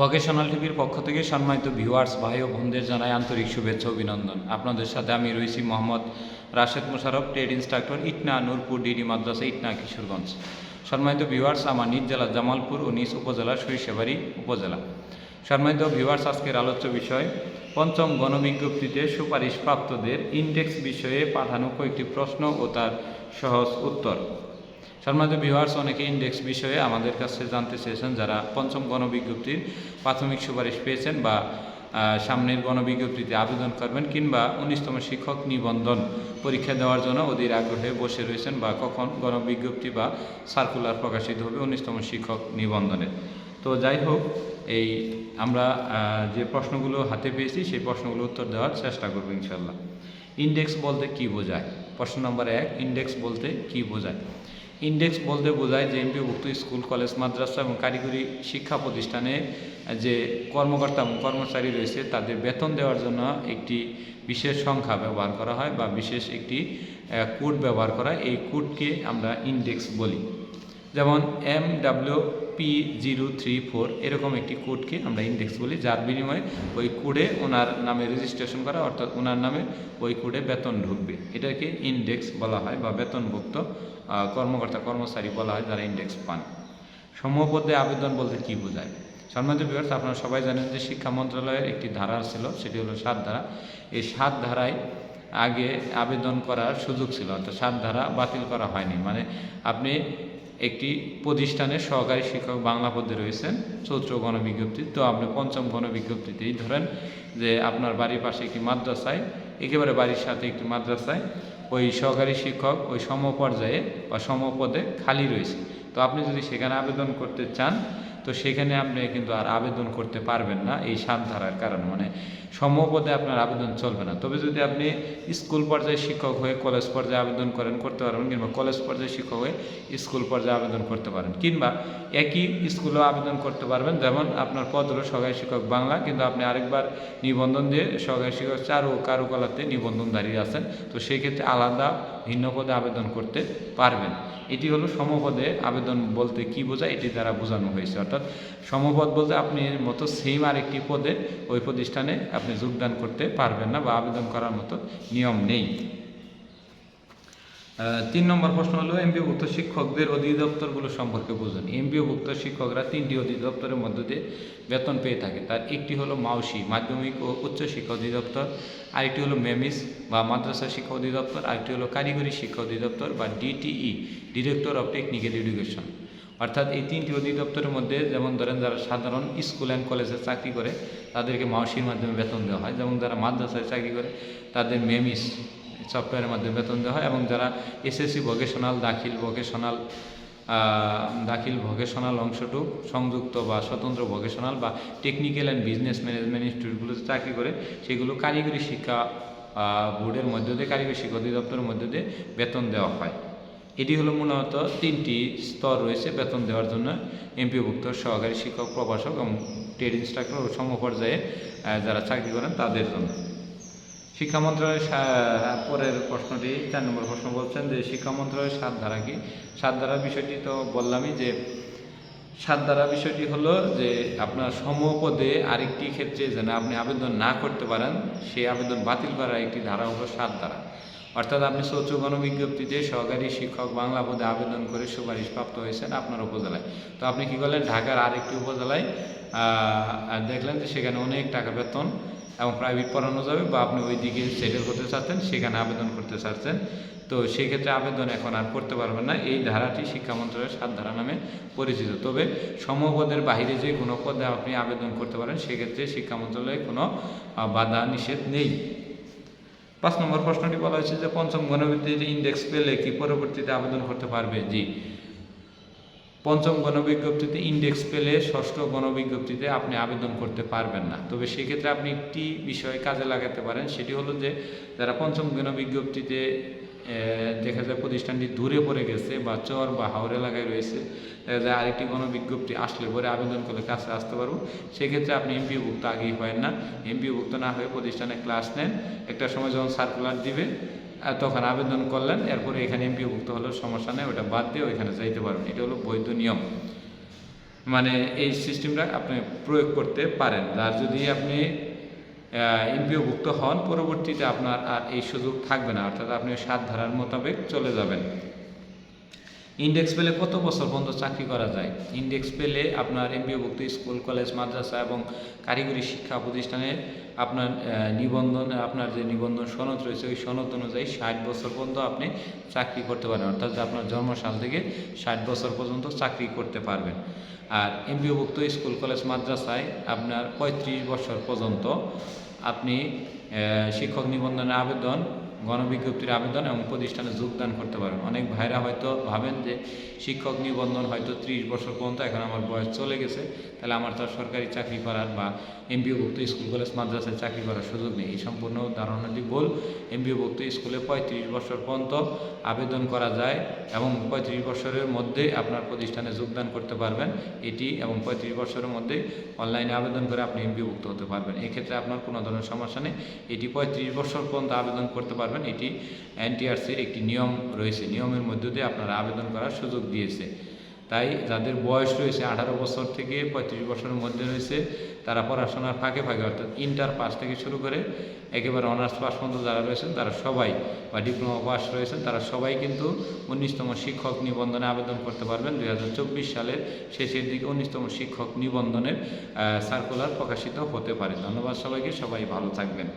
Vocational টিভির পক্ষ থেকে সম্মানিত ভিউয়ার্স ভাই ও বোনদের জানাই আন্তরিক শুভেচ্ছা অভিনন্দন। আপনাদের সাথে আমি রয়েছি Mohammad Rashed Musharraf trade instructor Itna Nurpur, DD মাদ্রাসা, ইটনা কিশোরগঞ্জ। সম্মানিত ভিউয়ার্স আমার নিজ জেলা জামালপুর ও নিজ উপজেলা সরিষাবাড়ি উপজেলা। সম্মানিত ভিউয়ার্স আজকের আলোচ্য বিষয়, পঞ্চম গণবিজ্ঞপ্তিতে সুপারিশ প্রাপ্তদের ইন্ডেক্স বিষয়ে পাঠানো কয়েকটি প্রশ্ন ও তার সহজ উত্তর। সম্মানিত ভিউয়ার্স অনেকে ইন্ডেক্স বিষয়ে আমাদের কাছে জানতে চেয়েছেন যারা পঞ্চম গণবিজ্ঞপ্তির প্রাথমিক সুপারিশ পেয়েছেন বা সামনের গণবিজ্ঞপ্তিতে আবেদন করবেন কিংবা উনিশতম শিক্ষক নিবন্ধন পরীক্ষা দেওয়ার জন্য অধীর আগ্রহে বসে রয়েছেন বা কখন গণবিজ্ঞপ্তি বা সার্কুলার প্রকাশিত হবে উনিশতম শিক্ষক নিবন্ধনের তো যাই হোক, এই আমরা যে প্রশ্নগুলো হাতে পেয়েছি সেই প্রশ্নগুলো উত্তর দেওয়ার চেষ্টা করব ইনশাল্লাহ ইন্ডেক্স বলতে কি বোঝায়? প্রশ্ন নম্বর এক ইন্ডেক্স বলতে কি বোঝায়? ইন্ডেক্স বলতে বোঝায় যে এমপিভুক্ত স্কুল, কলেজ, মাদ্রাসা এবং কারিগরি শিক্ষা প্রতিষ্ঠানে যে কর্মকর্তা এবং কর্মচারী রয়েছে, তাদের বেতন দেওয়ার জন্য একটি বিশেষ সংখ্যা ব্যবহার করা হয় বা বিশেষ একটি কোড ব্যবহার করা। এই কোডকে আমরা ইন্ডেক্স বলি যেমন M W P zero three four এরকম একটি কোডকে আমরা ইন্ডেক্স বলি, যার বিনিময়ে ওই কোডে ওনার নামে রেজিস্ট্রেশন করা, অর্থাৎ ওনার নামে ওই কোডে বেতন ঢুকবে। এটাকে ইন্ডেক্স বলা হয় বা বেতনভুক্ত কর্মকর্তা কর্মচারী বলা হয় যারা ইন্ডেক্স পান। সমপদে আবেদন বলতে কি বোঝায়? সম্মানিত বিভাগ আপনারা সবাই জানেন যে শিক্ষা মন্ত্রণালয়ের একটি ধারা ছিল, সেটি হলো সাত ধারা। এই সাত ধারায় আগে আবেদন করার সুযোগ ছিল, অর্থাৎ সাত ধারা বাতিল করা হয়নি। মানে আপনি একটি প্রতিষ্ঠানের সহকারী শিক্ষক বাংলা পদে রয়েছেন চৌত্র গণবিজ্ঞপ্তি। তো আপনি পঞ্চম গণবিজ্ঞপ্তিতেই ধরেন যে আপনার বাড়ির পাশে একটি মাদ্রাসায়, একেবারে বাড়ির সাথে একটি মাদ্রাসায় ওই সহকারী শিক্ষক ওই সমপর্যায়ে বা সমপদে খালি রয়েছে। তো আপনি যদি সেখানে আবেদন করতে চান তো সেখানে আপনি কিন্তু আর আবেদন করতে পারবেন না এই সাত ধারার কারণে। মানে সমপদে আপনার আবেদন চলবে না। তবে যদি আপনি স্কুল পর্যায়ে শিক্ষক হয়ে কলেজ পর্যায়ে আবেদন করেন, করতে পারবেন কিংবা কলেজ পর্যায়ে শিক্ষক হয়ে স্কুল পর্যায়ে আবেদন করতে পারেন। কিংবা একই স্কুলেও আবেদন করতে পারবেন। যেমন আপনার পদ হলো সহকারী শিক্ষক বাংলা, কিন্তু আপনি আরেকবার নিবন্ধন দিয়ে সহকারী শিক্ষক চারু কারুকলাতে নিবন্ধনধারী আছেন। তো সেই ক্ষেত্রে আলাদা ভিন্ন পদে আবেদন করতে পারবেন। এটি হলো সমপদে আবেদন বলতে কি বোঝায়, এটি দ্বারা বোঝানো হয়েছে। অর্থাৎ সমপদ বলতে আপনি মতো সেম আরেকটি পদে ওই প্রতিষ্ঠানে আপনি যোগদান করতে পারবেন না বা আবেদন করার মতো নিয়ম নেই। তিন নম্বর প্রশ্ন হলো এমপিওভুক্ত শিক্ষকদের অধিদপ্তরগুলো সম্পর্কে বুঝুন। এমপিওভুক্ত শিক্ষকরা তিনটি অধিদপ্তরের মধ্য দিয়ে বেতন পেয়ে থাকে। তার একটি হলো মাউসি, মাধ্যমিক ও উচ্চ শিক্ষা অধিদপ্তর, আরেকটি হলো মেমিস বা মাদ্রাসা শিক্ষা অধিদপ্তর, আরেকটি হলো কারিগরি শিক্ষা অধিদপ্তর বা DTE, director of technical education. অর্থাৎ এই তিনটি অধিদপ্তরের মধ্যে যেমন ধরেন যারা সাধারণ স্কুল অ্যান্ড কলেজে চাকরি করে, তাদেরকে মাউসির মাধ্যমে বেতন দেওয়া হয়। যেমন যারা মাদ্রাসায় চাকরি করে, তাদের মেমিস সফটওয়্যারের মাধ্যমে বেতন দেওয়া হয় এবং যারা এসএসসি ভোকেশনাল দাখিল ভোকেশনাল দাখিল ভোকেশনাল অংশটুক সংযুক্ত বা স্বতন্ত্র ভোকেশনাল বা টেকনিক্যাল অ্যান্ড বিজনেস ম্যানেজমেন্ট ইনস্টিটিউটগুলোতে চাকরি করে, সেগুলো কারিগরি শিক্ষা বোর্ডের মধ্য দিয়ে, কারিগরি শিক্ষা অধিদপ্তরের মধ্য দিয়ে বেতন দেওয়া হয়। এটি হলো মূলত তিনটি স্তর রয়েছে বেতন দেওয়ার জন্য। এমপিভুক্ত সহকারী শিক্ষক, প্রভাষক এবং ট্রেড ইনস্ট্রাক্টর ও সমপর্যায়ে যারা চাকরি করেন তাদের জন্য। শিক্ষা মন্ত্রণালয়ের সা- পরের প্রশ্নটি, চার নম্বর প্রশ্ন বলছেন যে শিক্ষা মন্ত্রণালয়ের সাত ধারা কি? সাত ধারা বিষয়টি তো বললামই যে সাত ধারা বিষয়টি হলো যে আপনার সমপদে আরেকটি ক্ষেত্রে যেন আপনি আবেদন না করতে পারেন, সেই আবেদন বাতিল করার একটি ধারা হলো সাত ধারা। অর্থাৎ আপনি চৌদ্দ গণবিজ্ঞপ্তিতে সহকারী শিক্ষক বাংলা পদে আবেদন করে সুপারিশ প্রাপ্ত হয়েছেন আপনার উপজেলায়। তো আপনি কি করলেন? ঢাকার আরেকটি উপজেলায় দেখলেন যে সেখানে অনেক টাকা বেতন এবং প্রাইভেট পড়ানো যাবে বা আপনি ওই দিকে সেটেল করতে চাচ্ছেন, সেখানে আবেদন করতে চাচ্ছেন। তো সেই ক্ষেত্রে আবেদন এখন আর করতে পারবেন না। এই ধারাটি শিক্ষা মন্ত্রণালয়ের সাত ধারা নামে পরিচিত। তবে সমপদের বাইরে যে কোনো পদে আপনি আবেদন করতে পারেন, সেক্ষেত্রে শিক্ষা মন্ত্রণালয়ে কোনো বাধা নিষেধ নেই। পাঁচ নম্বর প্রশ্নটি বলা হয়েছে যে, পঞ্চম গণবিদ্যুৎ ইন্ডেক্স পেলে কি পরবর্তীতে আবেদন করতে পারবে? জি। পঞ্চম গণবিজ্ঞপ্তিতে ইন্ডেক্স পেলে ষষ্ঠ গণবিজ্ঞপ্তিতে আপনি আবেদন করতে পারবেন না। তবে সেক্ষেত্রে আপনি একটি বিষয় কাজে লাগাতে পারেন, সেটি হলো যে যারা পঞ্চম গণবিজ্ঞপ্তিতে দেখা যায় প্রতিষ্ঠানটি দূরে পড়ে গেছে বা চর বা হাওড় এলাকায় রয়েছে, দেখা যায় আরেকটি গণবিজ্ঞপ্তি আসলে পরে আবেদন করলে কাছে আসতে পারব। সেক্ষেত্রে আপনি এমপিভুক্ত আগেই হয় না। এমপিভুক্ত না হয়ে প্রতিষ্ঠানে ক্লাস নেন। একটা সময় যখন সার্কুলার দিবে তখন আবেদন করলেন, এরপরে এখানে এমপিভুক্ত হলো, সমস্যা নেই, ওটা বাদ দিয়ে ওইখানে যাইতে পারবেন। এটা হলো বৈধ নিয়ম। মানে এই সিস্টেমটা আপনি প্রয়োগ করতে পারেন। আর যদি আপনি এমপিওভুক্ত হন, পরবর্তীতে আপনার আর এই সুযোগ থাকবে না। অর্থাৎ আপনি সাত ধারার মোতাবেক চলে যাবেন। ইন্ডেক্স পেলে কত বছর পর্যন্ত চাকরি করা যায়? ইন্ডেক্স পেলে আপনার এমপিওভুক্ত স্কুল, কলেজ, মাদ্রাসা এবং কারিগরি শিক্ষা প্রতিষ্ঠানে আপনার নিবন্ধন, আপনার যে নিবন্ধন সনদ রয়েছে, ওই সনদ অনুযায়ী ষাট বছর পর্যন্ত আপনি চাকরি করতে পারেন অর্থাৎ আপনার জন্মসাল থেকে ষাট বছর পর্যন্ত চাকরি করতে পারবেন। আর এমপিওভুক্ত স্কুল, কলেজ, মাদ্রাসায় আপনার পঁয়ত্রিশ বছর পর্যন্ত আপনি শিক্ষক নিবন্ধনের আবেদন গণবিজ্ঞপ্তির আবেদন এবং প্রতিষ্ঠানে যোগদান করতে পারেন। অনেক ভাইরা হয়তো ভাবেন যে শিক্ষক নিবন্ধন হয়তো ত্রিশ বছর পর্যন্ত এখন আমার বয়স চলে গেছে, তাহলে আমার তো সরকারি চাকরি করার বা এমপিওভুক্ত স্কুল, কলেজ, মাদ্রাসায় চাকরি করার সুযোগ নেই। এই সম্পূর্ণ ধারণাটি ভুল। এমপিওভুক্ত স্কুলে পঁয়ত্রিশ বছর পর্যন্ত আবেদন করা যায় এবং পঁয়ত্রিশ বছরের মধ্যে আপনার প্রতিষ্ঠানে যোগদান করতে পারবেন। এটি এবং পঁয়ত্রিশ বছরের মধ্যে অনলাইনে আবেদন করে আপনি এমপিওভুক্ত হতে পারবেন। এক্ষেত্রে আপনার কোনো ধরনের সমস্যা নেই। এটি পঁয়ত্রিশ বছর পর্যন্ত আবেদন করতে পারবেন। এটি এনটিআরসির একটি নিয়ম রয়েছে। নিয়মের মধ্য দিয়ে আপনারা আবেদন করার সুযোগ দিয়েছে। তাই যাদের বয়স রয়েছে আঠারো বছর থেকে পঁয়ত্রিশ বছরের মধ্যে রয়েছে, তারা পড়াশোনার ফাঁকে ফাঁকে, অর্থাৎ ইন্টার পাস থেকে শুরু করে একেবারে অনার্স পাস পর্যন্ত যারা রয়েছেন, তারা সবাই বা ডিপ্লোমা পাস রয়েছেন, তারা সবাই কিন্তু উনিশতম শিক্ষক নিবন্ধনে আবেদন করতে পারবেন। দুই হাজার চব্বিশ সালের শেষের দিকে উনিশতম শিক্ষক নিবন্ধনের সার্কুলার প্রকাশিত হতে পারে। ধন্যবাদ সবাইকে। সবাই ভালো থাকবেন।